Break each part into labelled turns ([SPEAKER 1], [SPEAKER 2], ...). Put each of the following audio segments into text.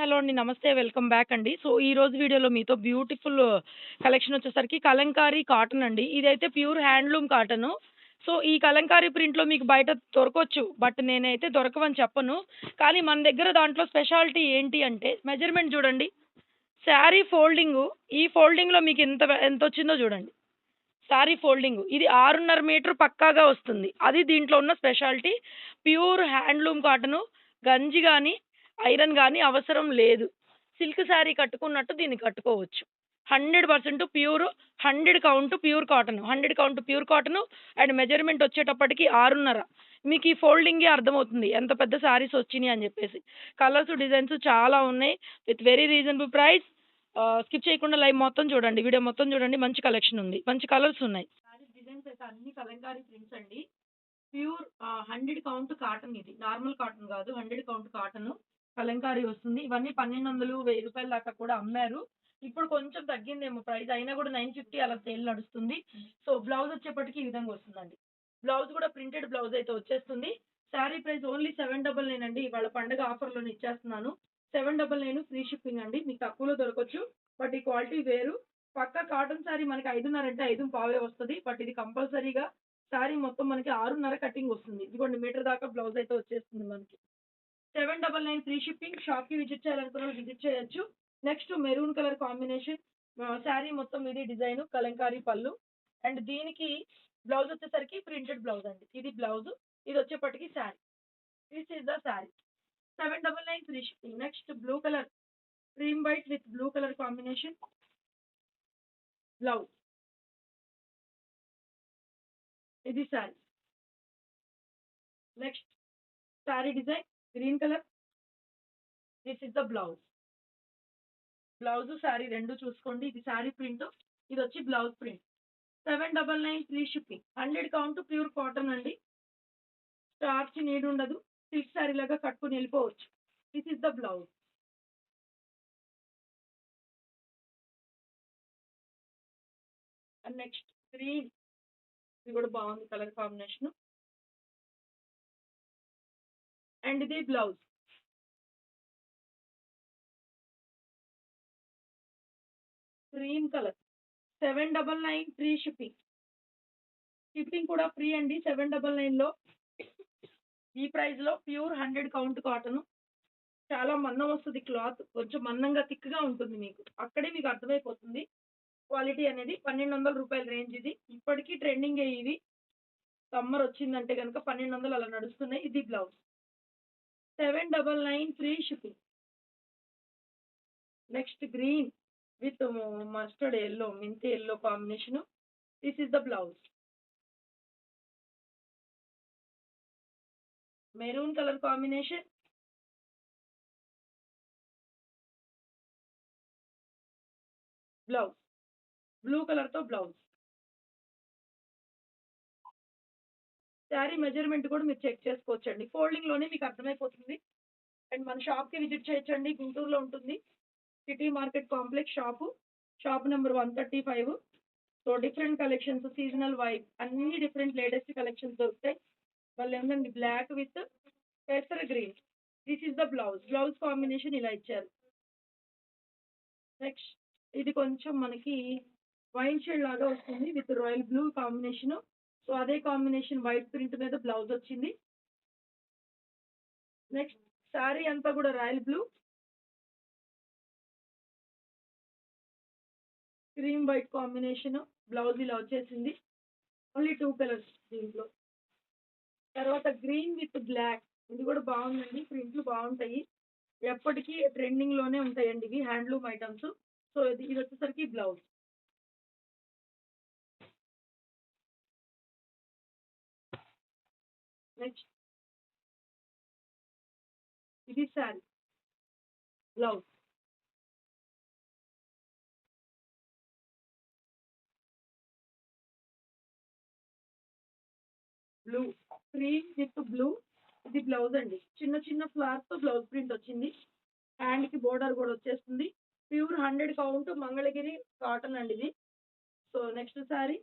[SPEAKER 1] Hello అండి. నమస్తే. Welcome back అండి. సో, ఈ రోజు వీడియోలో మీతో బ్యూటిఫుల్ కలెక్షన్ వచ్చేసరికి కలంకారీ కాటన్ అండి. ఇదైతే ప్యూర్ హ్యాండ్లూమ్ కాటను. సో, ఈ కలంకారీ ప్రింట్‌లో మీకు బయట దొరకవచ్చు బట్ నేనైతే దొరకవని చెప్పను. కానీ మన దగ్గర దాంట్లో స్పెషాలిటీ ఏంటి అంటే మెజర్‌మెంట్ చూడండి. శారీ ఫోల్డింగు ఈ ఫోల్డింగ్‌లో మీకు ఎంత ఎంత వచ్చిందో చూడండి. శారీ ఫోల్డింగ్ ఇది 6:30 మీటర్ పక్కాగా వస్తుంది. అది దీంట్లో ఉన్న స్పెషాలిటీ. Pure handloom cotton. గంజి కానీ ఐరన్ కానీ అవసరం లేదు. సిల్క్ శారీ కట్టుకున్నట్టు దీన్ని కట్టుకోవచ్చు. 100% pure 100 count pure cotton hundred count pure cotton and measurement వచ్చేటప్పటికి 6:30 మీకు ఈ ఫోల్డింగే అర్థమవుతుంది. ఎంత పెద్ద శారీస్ వచ్చినాయి అని చెప్పేసి. కలర్స్, డిజైన్స్ చాలా ఉన్నాయి. With very reasonable price. Skip చేయకుండా లైవ్ మొత్తం చూడండి. వీడియో మొత్తం చూడండి. మంచి కలెక్షన్ ఉంది. మంచి కలర్స్ ఉన్నాయి. డిజైన్స్ అయితే అన్ని కలంకారీ ప్రింట్స్ అండి. ప్యూర్ హండ్రెడ్ కౌంట్ కాటన్ ఇది. నార్మల్ కాటన్ కాదు. 100 కౌంట్ కాటన్ కలంకారీ వస్తుంది. ఇవన్నీ 1200, 1000 దాకా కూడా అమ్మారు. ఇప్పుడు కొంచెం తగ్గిందేమో ప్రైస్. అయినా కూడా 950 అలా సేల్ నడుస్తుంది. సో, బ్లౌజ్ వచ్చేప్పటికి ఈ విధంగా వస్తుందండి. బ్లౌజ్ కూడా ప్రింటెడ్ బ్లౌజ్ అయితే వచ్చేస్తుంది. శారీ ప్రైస్ ఓన్లీ 799 అండి. ఇవాళ పండగ ఆఫర్లో ఇచ్చేస్తున్నాను. 799 ఫ్రీ షిప్పింగ్ అండి. మీకు తక్కువలో దొరకచ్చు బట్ ఈ క్వాలిటీ వేరు. పక్క కాటన్ శారీ మనకి 5:30 అంటే ఐదు పావే వస్తుంది బట్ ఇది కంపల్సరీగా శారీ మొత్తం మనకి 6:30 కటింగ్ వస్తుంది. ఇదిగోండి మీటర్ దాకా బ్లౌజ్ అయితే వచ్చేస్తుంది మనకి. 799 ఫ్రీ షిప్పింగ్. షాప్‌కి విజిట్ చేయాలనుకున్న విజిట్ చేయొచ్చు. Next maroon colour combination sari మొత్తం ఇది డిజైన్ కలంకారీ పళ్ళు. అండ్ దీనికి బ్లౌజ్ వచ్చేసరికి ప్రింటెడ్ బ్లౌజ్ అండి. ఇది బ్లౌజ్. ఇది వచ్చేప్పటికి sari. This is the sari. 799 free shipping. Next blue colour cream white with blue colour combination. Blouse. ఇది sari. Next sari design green colour. This is the blouse. Blouse, sari రెండు చూసుకోండి. ఇది sari print. వచ్చి blouse print. 799 free shipping. 100 count pure cotton అండి. Starch need ఉండదు. Silk sari లాగా కట్టుకొని వెళ్ళిపోవచ్చు. This is the blouse. And next green. ఇది కూడా బాగుంది కలర్ కాంబినేషన్. అండ్ ఇది blouse. Cream colour. 799 free shipping. Shipping కూడా ఫ్రీ అండి 799లో. ఈ ప్రైస్‌లో ప్యూర్ 100 కౌంట్ కాటన్ చాలా మందం వస్తుంది క్లాత్. కొంచెం మందంగా థిక్‌గా ఉంటుంది మీకు. అక్కడే మీకు అర్థమైపోతుంది. క్వాలిటీ అనేది పన్నెండు వందల రూపాయల రేంజ్ ఇది. ఇప్పటికీ ట్రెండింగే ఇవి. సమ్మర్ వచ్చిందంటే కనుక పన్నెండు వందలు అలా నడుస్తున్నాయి. ఇది blouse. 799 free shipping. Next green with mustard yellow మెంతి yellow combination. This is the blouse. Maroon colour combination. Blouse. Blue కలర్‌తో బ్లౌజ్. శారీ మెజర్‌మెంట్ కూడా మీరు చెక్ చేసుకోవచ్చండి. ఫోల్డింగ్‌లోనే మీకు అర్థమైపోతుంది. అండ్ మన షాప్‌కి విజిట్ చేయొచ్చండి. గుంటూరులో ఉంటుంది. City market complex shop. Shop number one thirty five so, different collections seasonal vibe అన్ని డిఫరెంట్ లేటెస్ట్ కలెక్షన్స్ దొరుకుతాయి. వాళ్ళు ఉందండి. Black with పెసర్ green. This is the blouse. Blouse combination ఇలా ఇచ్చారు. నెక్స్ట్ ఇది కొంచెం మనకి వైన్ షేడ్ లాగా వస్తుంది. With royal blue combination. So, అదే కాంబినేషన్ వైట్ ప్రింట్ మీద బ్లౌజ్ వచ్చింది. నెక్స్ట్ శారీ అంతా కూడా royal blue. Cream white combination. Blouse ఇలా వచ్చేసింది. ఓన్లీ టూ కలర్స్ దీంట్లో. తర్వాత గ్రీన్ విత్ బ్లాక్. ఇది కూడా బాగుందండి. ప్రింట్లు బాగుంటాయి. ఎప్పటికీ ట్రెండింగ్‌లోనే ఉంటాయండి ఇవి హ్యాండ్లూమ్ ఐటమ్స్ సో, ఇది ఇది వచ్చేసరికి బ్లౌజ్. నెక్స్ట్ ఇది sari. Blouse. Blue. Cream with blue. ఇది బ్లౌజ్ అండి. చిన్న చిన్న ఫ్లవర్స్‌తో బ్లౌజ్ ప్రింట్ వచ్చింది. హ్యాండ్కి బోర్డర్ కూడా వచ్చేస్తుంది. ప్యూర్ 100 కౌంట్ మంగళగిరి కాటన్ అండి ఇది. So, next sari.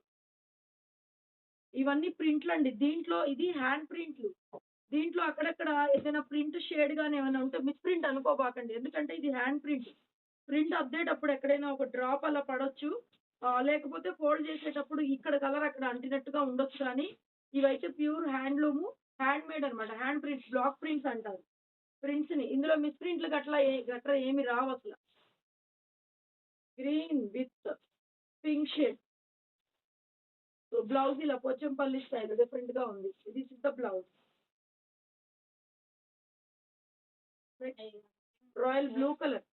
[SPEAKER 1] ఇవన్నీ ప్రింట్లు అండి. దీంట్లో ఇది హ్యాండ్ ప్రింట్లు. దీంట్లో అక్కడక్కడ ఏదైనా ప్రింట్ షేడ్ కానీ ఏమైనా ఉంటే మిస్ ప్రింట్ అనుకోబాకండి. ఎందుకంటే ఇది హ్యాండ్ ప్రింట్ ప్రింట్ అద్దేటప్పుడు ఎక్కడైనా ఒక డ్రాప్ అలా పడవచ్చు లేకపోతే ఫోల్డ్ చేసేటప్పుడు ఇక్కడ కలర్ అక్కడ అంటినట్టుగా ఉండొచ్చు కానీ ఇవైతే ప్యూర్ హ్యాండ్లూమ్ హ్యాండ్ మేడ్ అనమాట హ్యాండ్ ప్రింట్స్ బ్లాక్ ప్రింట్స్ అంటారు. ప్రింట్స్ని. ఇందులో మిస్ ప్రింట్లు గట్లా ఏ- గట్రా ఏమి రావు అసలు. Green with pink shade blouse ఇలా పోచంపల్లి స్టైల్ డిఫరెంట్గా ఉంది. This is the blouse royal blue colour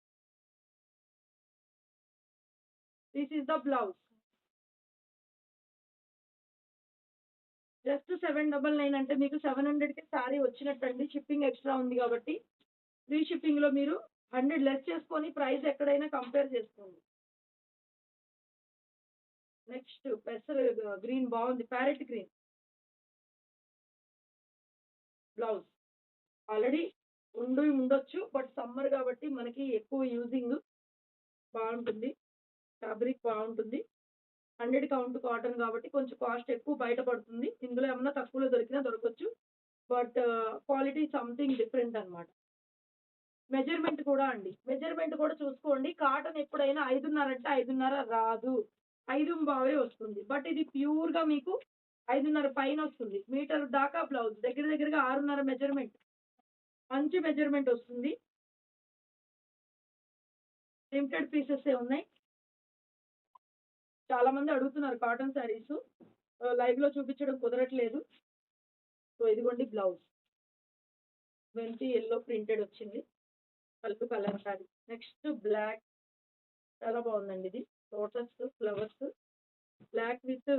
[SPEAKER 1] this is the blouse just seven double nine అంటే మీకు సెవెన్ హండ్రెడ్కి శారీ వచ్చినట్టండి. షిప్పింగ్ ఎక్స్ట్రా ఉంది కాబట్టి ఫ్రీ షిప్పింగ్లో మీరు హండ్రెడ్ లెస్ చేసుకొని ప్రైస్ ఎక్కడైనా కంపేర్ చేసుకోండి. నెక్స్ట్ పెసర్ గ్రీన్ బాగుంది ప్యారెట్ గ్రీన్. బ్లౌజ్. ఆల్రెడీ ఉండి ఉండొచ్చు బట్ సమ్మర్ కాబట్టి మనకి ఎక్కువ యూజింగ్ బాగుంటుంది. ఫ్యాబ్రిక్ బాగుంటుంది. హండ్రెడ్ కౌంట్ కాటన్ కాబట్టి కొంచెం కాస్ట్ ఎక్కువ బయట పడుతుంది ఇందులో ఏమన్నా తక్కువలో దొరికినా దొరకచ్చు బట్ క్వాలిటీ సంథింగ్ డిఫరెంట్ అన్నమాట. మెజర్మెంట్ కూడా అండి. మెజర్మెంట్ కూడా చూసుకోండి. కాటన్ ఎప్పుడైనా ఐదున్నర అంటే ఐదున్నర రాదు. ఐదు బావే వస్తుంది. బట్ ఇది ప్యూర్గా మీకు ఐదున్నర పైన వస్తుంది. మీటర్ దాకా బ్లౌజ్. దగ్గర దగ్గరగా ఆరున్నర మెజర్మెంట్. మంచి మెజర్మెంట్ వస్తుంది. లిమిటెడ్ పీసెస్ ఉన్నాయి? చాలా మంది అడుగుతున్నారు కాటన్ శారీస్. లైవ్లో చూపించడం కుదరట్లేదు. సో ఇదిగోండి బ్లౌజ్. మెంతి ఎల్లో ప్రింటెడ్ వచ్చింది. పల్పు కలర్ శారీ. Next black. చాలా బాగుందండి ఇది. Totals flowers black with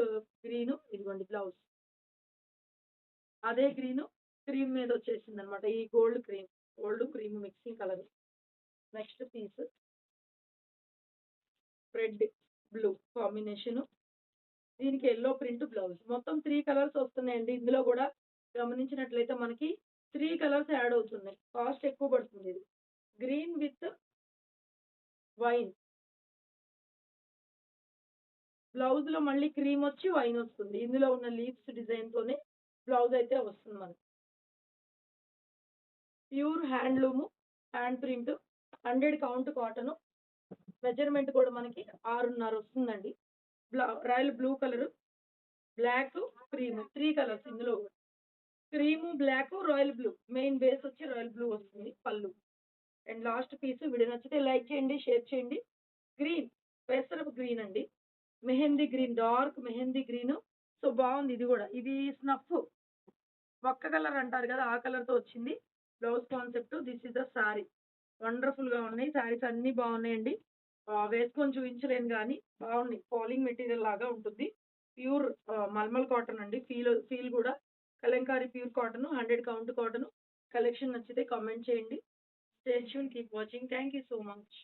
[SPEAKER 1] green ఇదిగోండి బ్లౌజ్. అదే గ్రీన్ క్రీమ్ మీద వచ్చేసింది అనమాట ఈ gold cream. Gold cream mixing colour. Next piece. Red blue combination. దీనికి ఎల్లో ప్రింట్ బ్లౌజ్. మొత్తం త్రీ కలర్స్ వస్తున్నాయండి. ఇందులో కూడా గమనించినట్లయితే మనకి త్రీ కలర్స్ యాడ్ అవుతున్నాయి. కాస్ట్ ఎక్కువ పడుతుంది ఇది. Green with wine. బ్లౌజ్లో మళ్ళీ క్రీమ్ వచ్చి వైన్ వస్తుంది. ఇందులో ఉన్న లీవ్స్ డిజైన్ తోనే బ్లౌజ్ అయితే వస్తుంది మనకి. Pure handloom hand print hundred count cotton measurement కూడా మనకి ఆరున్నర వస్తుందండి. బ్లా royal blue colour black cream three colours ఇందులో. Cream black royal blue. Main base వచ్చి రాయల్ బ్లూ వస్తుంది పళ్ళు. అండ్ లాస్ట్ పీస్ వీడియో నచ్చితే లైక్ చేయండి షేర్ చేయండి. గ్రీన్ పెసరపు గ్రీన్ అండి. Mehndi green dark mehndi green. So బాగుంది ఇది కూడా. ఇది స్నఫ్ ఒక్క కలర్ అంటారు కదా ఆ కలర్తో వచ్చింది. Blouse concept this is the sari వండర్ఫుల్గా ఉన్నాయి. సారీస్ అన్ని బాగున్నాయండి. వేసుకొని చూపించలేను కానీ బాగున్నాయి. ఫాలింగ్ మెటీరియల్ లాగా ఉంటుంది. ప్యూర్ మల్మల్ కాటన్ అండి. ఫీల్ ఫీల్ కూడా. Kalamkari pure cotton hundred count cotton. Collection నచ్చితే కామెంట్ చేయండి. Station keep watching. Thank you so much.